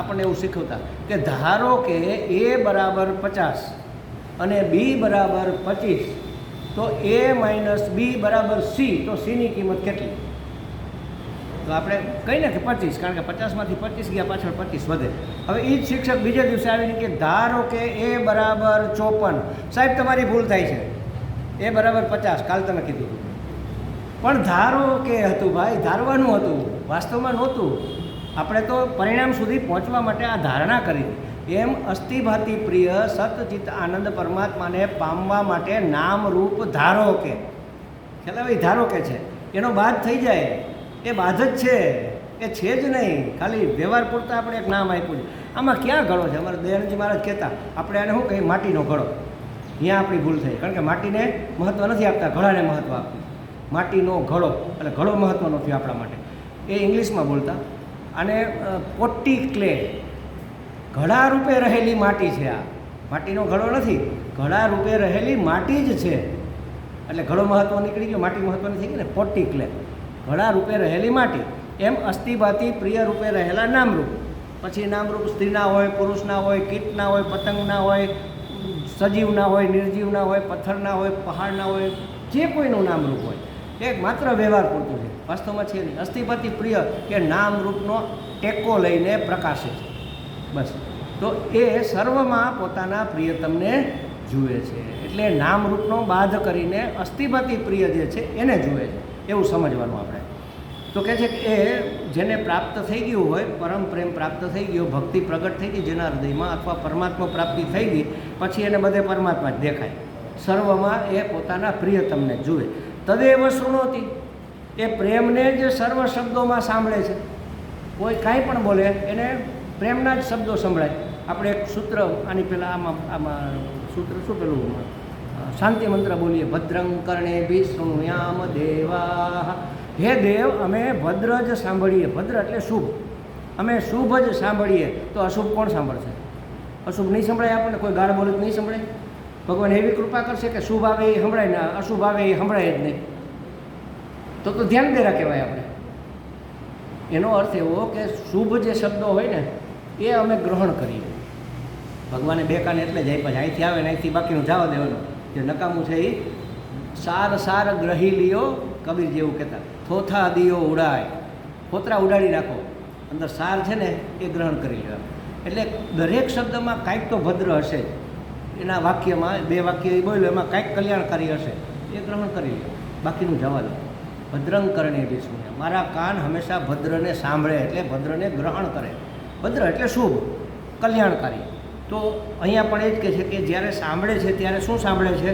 આપણને એવું શીખવતા કે ધારો કે એ બરાબર પચાસ અને બી બરાબર પચીસ, તો એ માઇનસ બી બરાબર સી, તો સીની કિંમત કેટલી? તો આપણે કહીને કે પચીસ, કારણ કે પચાસમાંથી પચીસ ગયા, પાછળ પચીસ વધે. હવે એ જ શિક્ષક બીજા દિવસે આવીને કે ધારો કે એ બરાબર ચોપન. સાહેબ, તમારી ભૂલ થાય છે. એ બરાબર પચાસ, કાલ તમે કીધું. પણ ધારો કે હતું ભાઈ, ધારવાનું હતું, વાસ્તવમાં નહોતું. આપણે તો પરિણામ સુધી પહોંચવા માટે આ ધારણા કરી. એમ અસ્થિભાતી પ્રિય સતચિત આનંદ પરમાત્માને પામવા માટે નામ રૂપ ધારો કે. ખ્યાલ આવે? ધારો કે છે. એનો બાદ થઈ જાય. એ બાદ જ છે. એ છે જ નહીં. ખાલી વ્યવહાર પૂરતા આપણે એક નામ આપ્યું છે. આમાં ક્યાં ઘડો છે? અમારે દયાનંદજી મહારાજ કહેતા, આપણે એને શું કહીએ? માટીનો ઘડો. અહીંયા આપણી ભૂલ થઈ. કારણ કે માટીને મહત્ત્વ નથી આપતા. ઘડાને મહત્ત્વ આપ્યું માટીનો ઘડો. એટલે ઘડો મહત્ત્વનો થયો આપણા માટે. એ ઇંગ્લિશમાં બોલતા. અને પોટ્ટી ક્લે ઘડા રૂપે રહેલી માટી છે આ. માટીનો ઘડો નથી. ઘડા રૂપે રહેલી માટી જ છે. એટલે ઘડો મહત્ત્વ નીકળી ગયો, માટી મહત્ત્વની થઈ ગઈ ને? પોટ્ટી ક્લે ઘડા રૂપે રહેલી માટી. એમ અસ્થિભાતી પ્રિય રૂપે રહેલા નામરૂપ. પછી નામરૂપ સ્ત્રીના હોય પુરુષના હોય કીટના હોય પતંગના હોય સજીવના હોય નિર્જીવના હોય પથ્થરના હોય પહાડના હોય, જે કોઈનું નામરૂપ હોય. એ માત્ર વ્યવહાર પૂરતું છે. વાસ્તવમાં છે નહીં. અસ્થિપતિ પ્રિય કે નામરૂપનો ટેકો લઈને પ્રકાશે છે. બસ. તો એ સર્વમાં પોતાના પ્રિયતમને જુએ છે. એટલે નામરૂપનો બાધ કરીને અસ્થિપતિ પ્રિય જે છે એને જુએ છે. એવું સમજવાનું આપણે. તો કહે છે કે એ જેને પ્રાપ્ત થઈ ગયું હોય, પરમ પ્રેમ પ્રાપ્ત થઈ ગયો, ભક્તિ પ્રગટ થઈ ગઈ, જેના હૃદયમાં અથવા પરમાત્મા પ્રાપ્તિ થઈ ગઈ, પછી એને બધે પરમાત્મા જ દેખાય. સર્વમાં એ પોતાના પ્રિયતમને જુએ. તદેવ શૃણોતી. એ પ્રેમને જ સર્વ શબ્દોમાં સાંભળે છે. કોઈ કાંઈ પણ બોલે, એને પ્રેમના જ શબ્દો સંભળાય. આપણે એક સૂત્ર આની પહેલાં આમાં આમાં સૂત્ર શું પેલું? શાંતિ મંત્ર બોલીએ. ભદ્રં કર્ણે વિષ્ણુયામ દેવા હે દેવ, અમે ભદ્ર જ સાંભળીએ. ભદ્ર એટલે શુભ. અમે શુભ જ સાંભળીએ. તો અશુભ કોણ સાંભળશે? અશુભ નહીં સંભળાય આપણને? કોઈ ગાળ બોલે નહીં સંભળાય? ભગવાન એવી કૃપા કરશે કે શુભ આવે એ સંભળાય ને અશુભ આવે એ સંભળાય જ નહીં. તો તો ધ્યાન દેરા કહેવાય આપણે. એનો અર્થ એવો કે શુભ જે શબ્દો હોય ને, એ અમે ગ્રહણ કરીએ. ભગવાને બે કાને એટલે જ આપ્યા અહીંથી આવે ને અહીંથી બાકીનું જવા દેવાનું. જે નકામું છે એ સાર સાર ગ્રહી લ્યો, કબીર જેવું કહેતા. થોથા દિયો ઉડાય. ફોતરા ઉડાડી રાખો અંદર સાર છે ને એ ગ્રહણ કરી લેવાનું. એટલે દરેક શબ્દમાં કાંઈક તો ભદ્ર હશે જ. એના વાક્યમાં, બે વાક્ય એ બોલ્યો, એમાં કાંઈક કલ્યાણકારી હશે, એ ગ્રહણ કરી લે બાકીનું જવા દો. ભદ્રંગ કરણે વિષ્ણુ મારા કાન હંમેશા ભદ્રને સાંભળે એટલે ભદ્રને ગ્રહણ કરે. ભદ્ર એટલે શુભ, કલ્યાણકારી. તો અહીંયા પણ એ જ કહે છે કે જ્યારે સાંભળે છે, ત્યારે શું સાંભળે છે?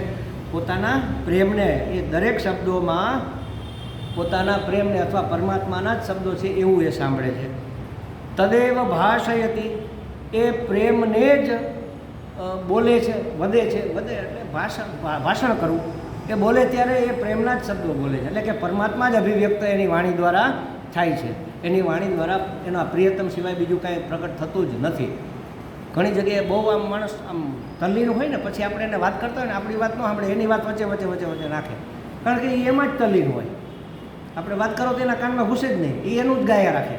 પોતાના પ્રેમને. એ દરેક શબ્દોમાં પોતાના પ્રેમને અથવા પરમાત્માના જ શબ્દો છે, એવું એ સાંભળે છે. તદેવ ભાષયતી. એ પ્રેમને જ બોલે છે, વધે છે, વધે એટલે ભાષણ ભાષણ કરવું એ બોલે ત્યારે એ પ્રેમના જ શબ્દો બોલે છે. એટલે કે પરમાત્મા જ અભિવ્યક્ત એની વાણી દ્વારા થાય છે. એની વાણી દ્વારા એના પ્રિયતમ સિવાય બીજું કાંઈ પ્રગટ થતું જ નથી. ઘણી જગ્યાએ બહુ આમ માણસ આમ તલ્લીન હોય ને પછી આપણે એને વાત કરતા હોય ને આપણી વાત ન સાંભળે, એની વાત વચ્ચે વચ્ચે વચ્ચે વચ્ચે નાખે. કારણ કે એમાં જ તલ્લીન હોય. આપણે વાત કરો તો એના કાનમાં ઘૂસે જ નહીં. એ એનું જ ગાયા રાખે.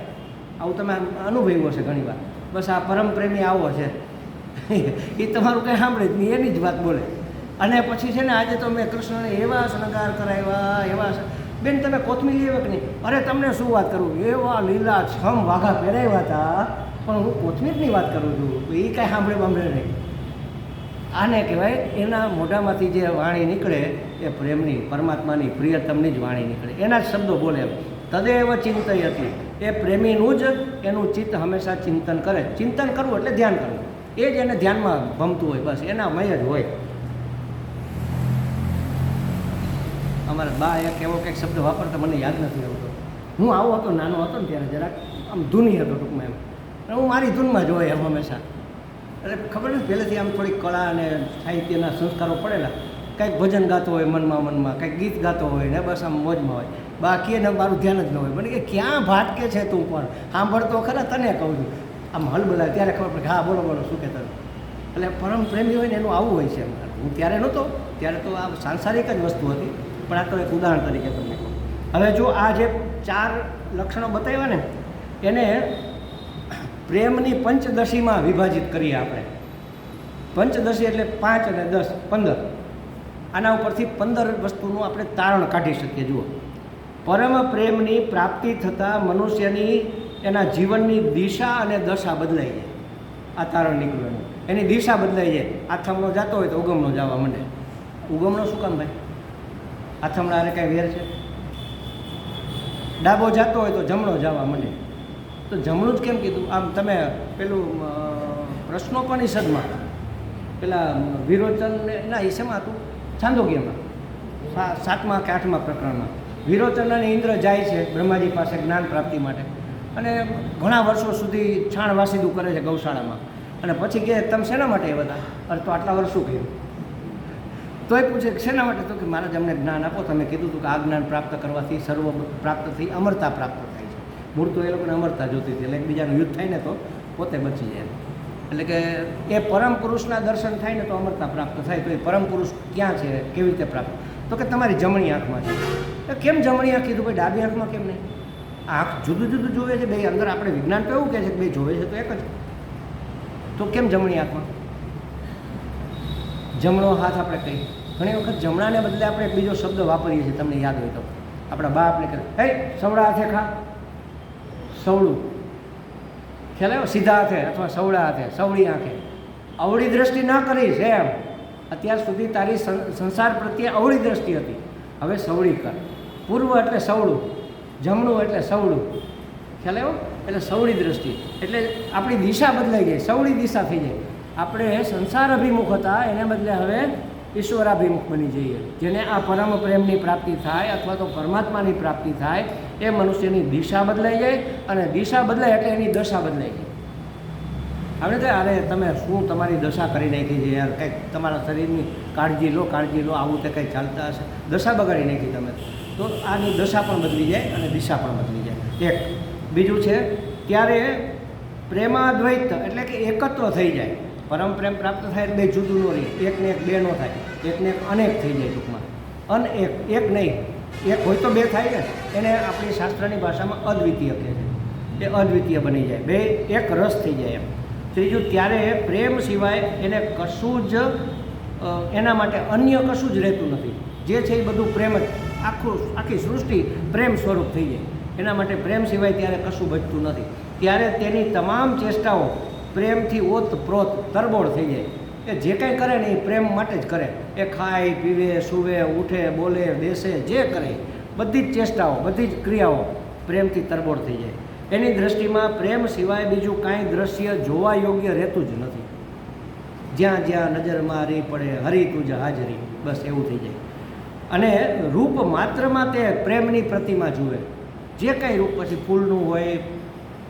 આવું તમે અનુભવ્યું હશે ઘણી વાર બસ આ પરમ પ્રેમી આવો છે. એ તમારું કંઈ સાંભળે જ નહીં, એની જ વાત બોલે. અને પછી છે ને આજે તો મેં કૃષ્ણને એવા શણગાર કરાવ્યા, એવા બેન તમે કોથમીર લેવા કે નહીં? અરે તમને શું વાત કરું? એવા લીલા છમ વાઘા પહેરાવ્યા હતા, પણ હું કોથમીરની વાત કરું છું એ કાંઈ સાંભળે બાંભળે નહીં. આને કહેવાય, એના મોઢામાંથી જે વાણી નીકળે, એ પ્રેમની, પરમાત્માની, પ્રિયતમની જ વાણી નીકળે. એના જ શબ્દો બોલે તદેવ ચિંતય હતી એ પ્રેમીનું જ એનું ચિત્ત હંમેશા ચિંતન કરે. ચિંતન કરવું એટલે ધ્યાન કરવું. એ જ એને ધ્યાનમાં ભમતું હોય, બસ એના મય જ હોય. અમારા બા એક એવો કંઈક શબ્દ વાપરતા મને યાદ નથી આવતો. હું આવો હતો, નાનો હતો ને ત્યારે જરાક, આમ ધૂની હતો ટૂંકમાં એમ. હું મારી ધૂનમાં જ હોય એમ હંમેશા. એટલે ખબર નથી, પહેલેથી આમ થોડીક કળા અને સાહિત્યના સંસ્કારો પડેલા. કંઈક ભજન ગાતો હોય મનમાં મનમાં, કંઈક ગીત ગાતો હોય ને બસ આમ મોજમાં હોય. બાકી એને મારું ધ્યાન જ ન હોય. મને કે, ક્યાં ભાટકે છે તું પણ? સાંભળતો ખરા, તને કહું છું. આમ હલ બોલાવે ત્યારે ખબર પડે હા, બોલો બોલો, શું કહેતા એટલે પરમ પ્રેમી હોય ને એનું આવું હોય છે હું ત્યારે નહોતો, ત્યારે તો આ સાંસારિક જ વસ્તુ હતી. પણ આ તો એક ઉદાહરણ તરીકે તમને કહું. હવે જો આ જે ચાર લક્ષણો બતાવ્યા ને, એને પ્રેમની પંચદશીમાં વિભાજિત કરીએ આપણે. પંચદશી એટલે પાંચ અને દસ, પંદર. આના ઉપરથી પંદર વસ્તુનું આપણે તારણ કાઢી શકીએ. જુઓ. પરમ પ્રેમની પ્રાપ્તિ થતાં મનુષ્યની એના જીવનની દિશા અને દશા બદલાઈ જાય. આ તારણ નીકળવાનું. એની દિશા બદલાઈ જાય. આથમણો જતો હોય તો ઉગમણો જવા માંડે. ઉગમણો શું કામ ભાઈ? આથમણાને કાંઈ વેર છે? ડાબો જતો હોય તો જમણો જવા માંડે. તો જમણું જ કેમ કીધું? આમ તમે પેલું અ, પ્રશ્નોપનિષદમાં પેલા વિરોચન ના એ હતું? છાંદોગ્યમાં. સાતમા કે આઠમા પ્રકરણમાં. વિરોચન અને ઇન્દ્ર જાય છે બ્રહ્માજી પાસે જ્ઞાન પ્રાપ્તિ માટે. અને ઘણા વર્ષો સુધી છાણ વાસીદું કરે છે ગૌશાળામાં. અને પછી કહે, તમે શેના માટે હતા? અરે, તો આટલા વર્ષ શું કર્યું તોય પૂછે, શેના માટે? તો કે, મહારાજ, અમને જ્ઞાન આપો. તમે કીધું હતું કે, આ જ્ઞાન પ્રાપ્ત કરવાથી સર્વ પ્રાપ્ત થઈ અમરતા પ્રાપ્ત થાય છે. મૂળ તો એ લોકોને અમરતા જોતી હતી, એટલે એકબીજાનું યુદ્ધ થાય ને તો પોતે બચી જાય. એટલે કે, એ પરમ પુરુષના દર્શન થાય ને તો અમરતા પ્રાપ્ત થાય, તો એ પરમ પુરુષ ક્યાં છે? કેવી રીતે પ્રાપ્ત? તો કે, તમારી જમણી આંખમાં છે. કેમ જમણી આંખ કીધું? ભાઈ ડાબી આંખમાં કેમ નહીં? આંખ જુદું જુદું જોવે છે. બે અંદર આપણે વિજ્ઞાન તો એવું કહે છે કે બે જોવે છે તો એક જ. તો કેમ જમણી આંખમાં? જમણો હાથ આપણે કહીએ. ઘણી વખત જમણાને બદલે આપણે બીજો શબ્દ વાપરીએ છીએ. તમને યાદ હોય તો. આપણા બા આપણે કહે, હે સવડા હાથે ખા. સવળું. ખ્યાલ આવ્યો? સીધા હાથે અથવા સવડા હાથે, સવળી આંખે. અવળી દ્રષ્ટિ ના કરીશ એમ. અત્યાર સુધી તારી સંસાર પ્રત્યે અવળી દ્રષ્ટિ હતી. હવે સવળી કર. પૂર્વ એટલે સવળું. જમણું એટલે સવળું. ખ્યાલ આવ્યો? એટલે સવળી દ્રષ્ટિ. એટલે આપણી દિશા બદલાઈ જાય સવળી દિશા થઈ જાય આપણે સંસાર અભિમુખ હતા, એને બદલે હવે ઈશ્વરાભિમુખ બની જઈએ. જેને આ પરમ પ્રેમની પ્રાપ્તિ થાય અથવા તો પરમાત્માની પ્રાપ્તિ થાય, એ મનુષ્યની દિશા બદલાઈ જાય અને દિશા બદલાય એટલે એની દશા બદલાઈ જાય આપણે તો અરે તમે શું તમારી દશા કરી નાખી છે યાર? કંઈક તમારા શરીરની કાળજી લો કાળજી લો, આવું તે કંઈ ચાલતા હશે. દશા બગાડી નાખી તમે. તો આની દશા પણ બદલી જાય અને દિશા પણ બદલી જાય. એક. બીજું છે ત્યારે પ્રેમાદ્વૈત એટલે કે એકત્ર થઈ જાય. પરમ પ્રેમ પ્રાપ્ત થાય એટલે બે જુદું ન રહે. એકને એક બે નો થાય. એકને એક અનેક થઈ જાય ટૂંકમાં. અન એક. એક નહીં. એક હોય તો બે થાય ને. એને આપણી શાસ્ત્રની ભાષામાં અદ્વિતીય કહે છે. એ અદ્વિતીય બની જાય. બે, એક રસ થઈ જાય એમ. ત્રીજું ત્યારે પ્રેમ સિવાય એને કશું જ એના માટે અન્ય કશું જ રહેતું નથી. જે છે એ બધું પ્રેમ જ, આખું, આખી સૃષ્ટિ પ્રેમ સ્વરૂપ થઈ જાય. એના માટે પ્રેમ સિવાય ત્યારે કશું બચતું નથી. ત્યારે તેની તમામ ચેષ્ટાઓ પ્રેમથી ઓત પ્રોત તરબોળ થઈ જાય. એ જે કાંઈ કરે ને એ પ્રેમ માટે જ કરે. એ ખાય, પીવે, સૂવે, ઉઠે, બોલે, બેસે, જે કરે. બધી જ ચેષ્ટાઓ, બધી જ ક્રિયાઓ પ્રેમથી તરબોળ થઈ જાય. એની દૃષ્ટિમાં પ્રેમ સિવાય બીજું કાંઈ દ્રશ્ય જોવા યોગ્ય રહેતું જ નથી. જ્યાં જ્યાં નજર મારી પડે, હરી તુજ હાજરી, બસ એવું થઈ જાય. અને રૂપ માત્રમાં તે પ્રેમની પ્રતિમા જુએ. જે કાંઈ રૂપ પછી ફૂલનું હોય,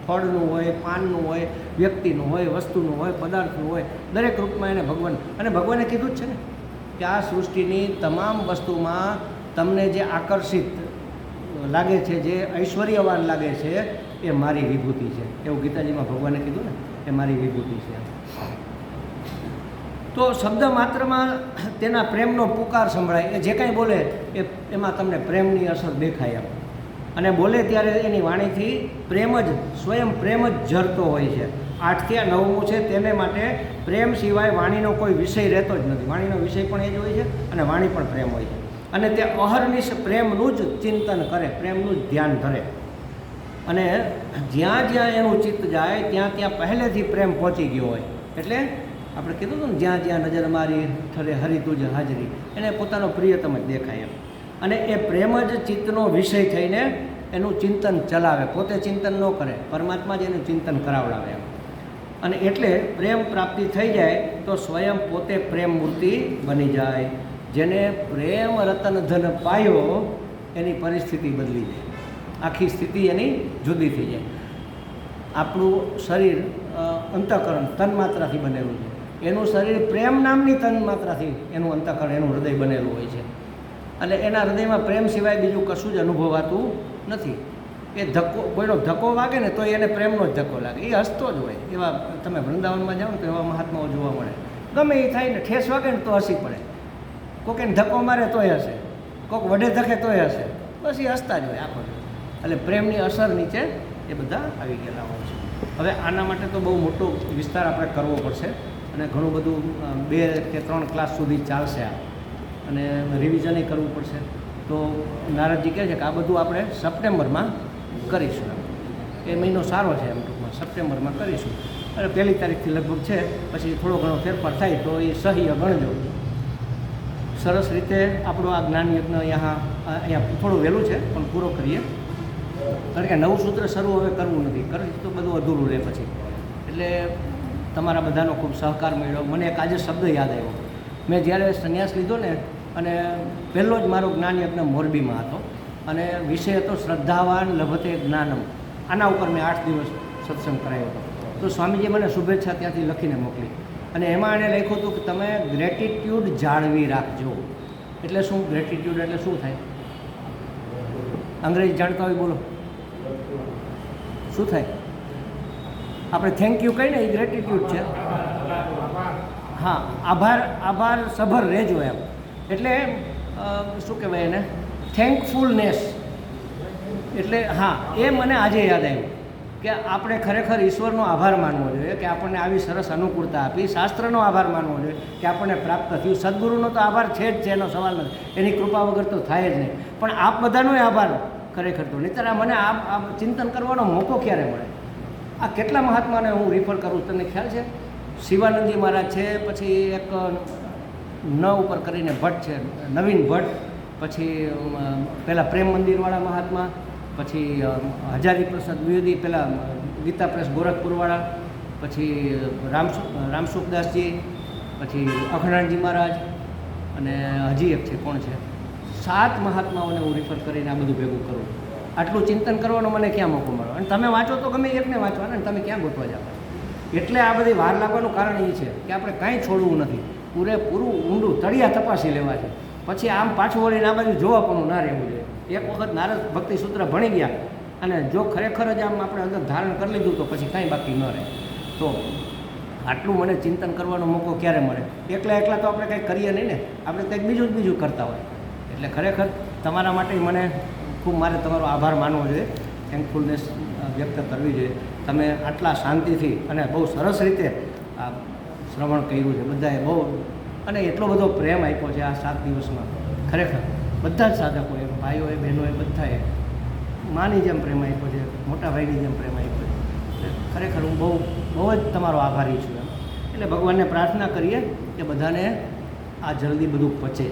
ફળનું હોય, પાનનું હોય, વ્યક્તિનું હોય, વસ્તુનું હોય, પદાર્થનું હોય, દરેક રૂપમાં એને ભગવાન, અને ભગવાને કીધું જ છે ને, કે આ સૃષ્ટિની તમામ વસ્તુમાં તમને જે આકર્ષિત લાગે છે, જે ઐશ્વર્યવાન લાગે છે, એ મારી વિભૂતિ છે. એવું ગીતાજીમાં ભગવાને કીધું ને, એ મારી વિભૂતિ છે. તો શબ્દ માત્રમાં તેના પ્રેમનો પુકાર સંભળાય. એ જે કાંઈ બોલે એ એમાં તમને પ્રેમની અસર દેખાય એમ. અને બોલે ત્યારે એની વાણીથી પ્રેમ જ, સ્વયં પ્રેમ જ ઝરતો હોય છે. આઠથી આ નવમું છે, તેને માટે પ્રેમ સિવાય વાણીનો કોઈ વિષય રહેતો જ નથી. વાણીનો વિષય પણ એ જ હોય છે અને વાણી પણ પ્રેમ હોય છે. અને તે અહર્નિશ પ્રેમનું જ ચિંતન કરે, પ્રેમનું જ ધ્યાન ધરે. અને જ્યાં જ્યાં એનું ચિત્ત જાય, ત્યાં ત્યાં પહેલેથી પ્રેમ પહોંચી ગયો હોય. એટલે આપણે કીધું હતું ને, જ્યાં જ્યાં નજર મારી ઠરે હરી તુજ હાજરી. એને પોતાનો પ્રિયતમ જ દેખાય એમ. અને એ પ્રેમ જ ચિત્તનો વિષય થઈને એનું ચિંતન ચલાવે. પોતે ચિંતન ન કરે. પરમાત્મા જ એનું ચિંતન કરાવડાવે એમ. અને એટલે પ્રેમ પ્રાપ્તિ થઈ જાય તો સ્વયં પોતે પ્રેમ મૂર્તિ બની જાય. જેને પ્રેમ રતન ધન પાયો, એની પરિસ્થિતિ બદલી જાય. આખી સ્થિતિ એની જુદી થઈ જાય. આપણું શરીર અંતઃકરણ તન્માત્રાથી બનેલું છે. એનું શરીર પ્રેમ નામની તન્માત્રાથી એનું અંતઃકરણ, એનું હૃદય બનેલું હોય છે. અને એના હૃદયમાં પ્રેમ સિવાય બીજું કશું જ અનુભવાતું નથી. એ ધક્કો, કોઈનો ધક્કો વાગે ને તો એને પ્રેમનો જ ધક્કો લાગે. એ હસતો જ હોય. એવા તમે વૃંદાવનમાં જાઓ ને તો એવા મહાત્માઓ જોવા મળે. ગમે એ થાય ને ઠેસ વાગે ને તો હસી પડે. કોક એને ધક્કો મારે તોય હશે કોક વડે ધકે તોય હશે બસ એ હસતા જ હોય આખો એટલે પ્રેમની અસર નીચે એ બધા આવી ગયેલા હોય છે. હવે આના માટે તો બહુ મોટો વિસ્તાર આપણે કરવો પડશે. અને ઘણું બધું બે કે ત્રણ ક્લાસ સુધી ચાલશે આ. અને રિવિઝન કરવું પડશે. તો નારદજી કહે છે કે આ બધું આપણે સપ્ટેમ્બરમાં કરીશું. એ મહિનો સારો છે એમ ટૂંકમાં, સપ્ટેમ્બરમાં કરીશું. અને પહેલી તારીખથી લગભગ છે, પછી થોડો ઘણો ફેરફાર થાય તો એ સહ્ય ગણજો. સરસ રીતે આપણો આ જ્ઞાન યજ્ઞ અહીંયા અહીંયા થોડું વહેલું છે, પણ પૂરો કરીએ. કારણ કે નવું સૂત્ર શરૂ હવે કરવું નથી. કરી તો બધું અધૂરું રહે પછી. એટલે તમારા બધાનો ખૂબ સહકાર મળ્યો. મને એક આજે શબ્દ યાદ આવ્યો. મેં જ્યારે સંન્યાસ લીધો ને, અને પહેલો જ મારો જ્ઞાન યજ્ઞ મોરબીમાં હતો, અને વિષય હતો શ્રદ્ધાવાન લભતે જ્ઞાનમ. આના ઉપર મેં આઠ દિવસ સત્સંગ કરાયો હતો. તો સ્વામીજીએ મને શુભેચ્છા ત્યાંથી લખીને મોકલી. અને એમાં એણે લખ્યું હતું કે તમે ગ્રેટિટ્યૂડ જાળવી રાખજો. એટલે શું ગ્રેટિટ્યૂડ એટલે શું થાય? અંગ્રેજી જાણતા હોય બોલો. શું થાય? આપણે થેન્ક યુ કહીને એ ગ્રેટિટ્યૂડ છે. હા, આભાર આભાર સભર રહેજો એમ. એટલે શું કહેવાય એને? થેન્કફુલનેસ એટલે, હા, એ મને આજે યાદ આવ્યું કે આપણે ખરેખર ઈશ્વરનો આભાર માનવો જોઈએ, કે આપણને આવી સરસ અનુકૂળતા આપી, શાસ્ત્રનો આભાર માનવો જોઈએ, કે આપણને પ્રાપ્ત થયું. સદગુરુનો તો આભાર છે જ છે, એનો સવાલ નથી. એની કૃપા વગર તો થાય જ નહીં. પણ આપ બધાનોય આભાર ખરેખર તો. નહીંતર મને આ ચિંતન કરવાનો મોકો ક્યારે મળે? આ કેટલા મહાત્માને હું રિફર કરું તમને ખ્યાલ છે? શિવાનંદજી મહારાજ છે, પછી એક ન ઉપર કરીને ભટ્ટ છે, નવીન ભટ્ટ, પછી પહેલાં પ્રેમ મંદિરવાળા મહાત્મા, પછી હજારી પ્રસાદ દ્વિવેદી પહેલાં ગીતા પ્રેસ ગોરખપુરવાળા, પછી રામસુ રામસુખદાસજી પછી અખંડાનજી મહારાજ અને હજી એક છે, કોણ છે? સાત મહાત્માઓને હું રિફર કરીને આ બધું ભેગું કરું. આટલું ચિંતન કરવાનો મને ક્યાં મોકો મળ્યો? અને તમે વાંચો તો ગમે એકને વાંચવાના અને તમે ક્યાં ગોતવા જાવ એટલે આ બધી વાર લાગવાનું કારણ એ છે કે આપણે કાંઈ છોડવું નથી. પૂરેપૂરું ઊંડું તળિયા તપાસી લેવા છે. પછી આમ પાછું વળીને આ બાજુ જોવા પણ ના રહેવું જોઈએ. એક વખત નારદ ભક્તિ સૂત્ર ભણી ગયા અને જો ખરેખર જ આમ આપણે અંદર ધારણ કરી લીધું તો પછી કાંઈ બાકી ન રહે. તો આટલું મને ચિંતન કરવાનો મોકો ક્યારે મળે? એકલા એકલા તો આપણે કંઈ કરીએ નહીં ને. આપણે કંઈક બીજું જ બીજું કરતા હોય. એટલે ખરેખર તમારા માટે મને ખૂબ મારે તમારો આભાર માનવો જોઈએ. થેન્કફુલનેસ વ્યક્ત કરવી જોઈએ. તમે આટલા શાંતિથી અને બહુ સરસ રીતે આ શ્રવણ કર્યું છે. બધાએ બહુ અને એટલો બધો પ્રેમ આપ્યો છે આ સાત દિવસમાં. ખરેખર બધા જ સાધકોએ, ભાઈઓએ, બહેનોએ, બધાએ માની જેમ પ્રેમ આપ્યો છે, મોટા ભાઈની જેમ પ્રેમ આપ્યો છે. ખરેખર હું બહુ બહુ જ તમારો આભારી છું એમ. એટલે ભગવાનને પ્રાર્થના કરીએ કે બધાને આ જલ્દી બધું પચે.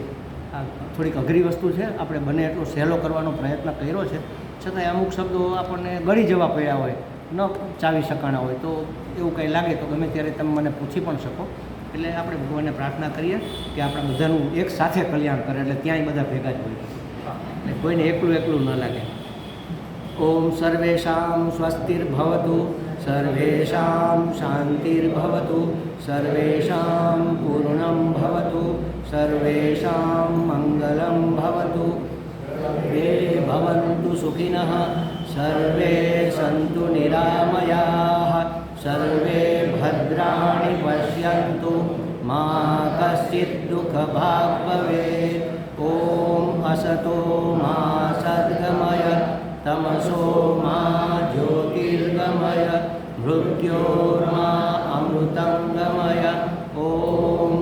આ થોડીક અઘરી વસ્તુ છે. આપણે બને એટલો સહેલો કરવાનો પ્રયત્ન કર્યો છે. છતાંય અમુક શબ્દો આપણને ગળી જવા પડ્યા હોય, ન ચાવી શકાણા હોય, તો એવું કંઈ લાગે તો ગમે ત્યારે તમે મને પૂછી પણ શકો. એટલે આપણે ભગવાનને પ્રાર્થના કરીએ કે આપણે બધાનું એક સાથે કલ્યાણ કરે, એટલે ત્યાંય બધા ભેગા જ હોય. એટલે કોઈને એકલું એકલું ન લાગે. ઓમ સર્વેષાં સ્વસ્તિર્ભવતુ. सर्वेषां शान्तिर्भवतु सर्वेषां पूर्णं भवतु सर्वेषां मङ्गलं भवतु सर्वे भवन्तु सुखिनः सर्वे सन्तु निरामयाः सर्वे भद्राणि पश्यन्तु मा कश्चित् दुःखभाग् भवेत् ॐ असतो मा सद्गमय તમસો મા જ્યોતિર્ગમય મૃત્યોર્મા અમૃતંગમય ઓમ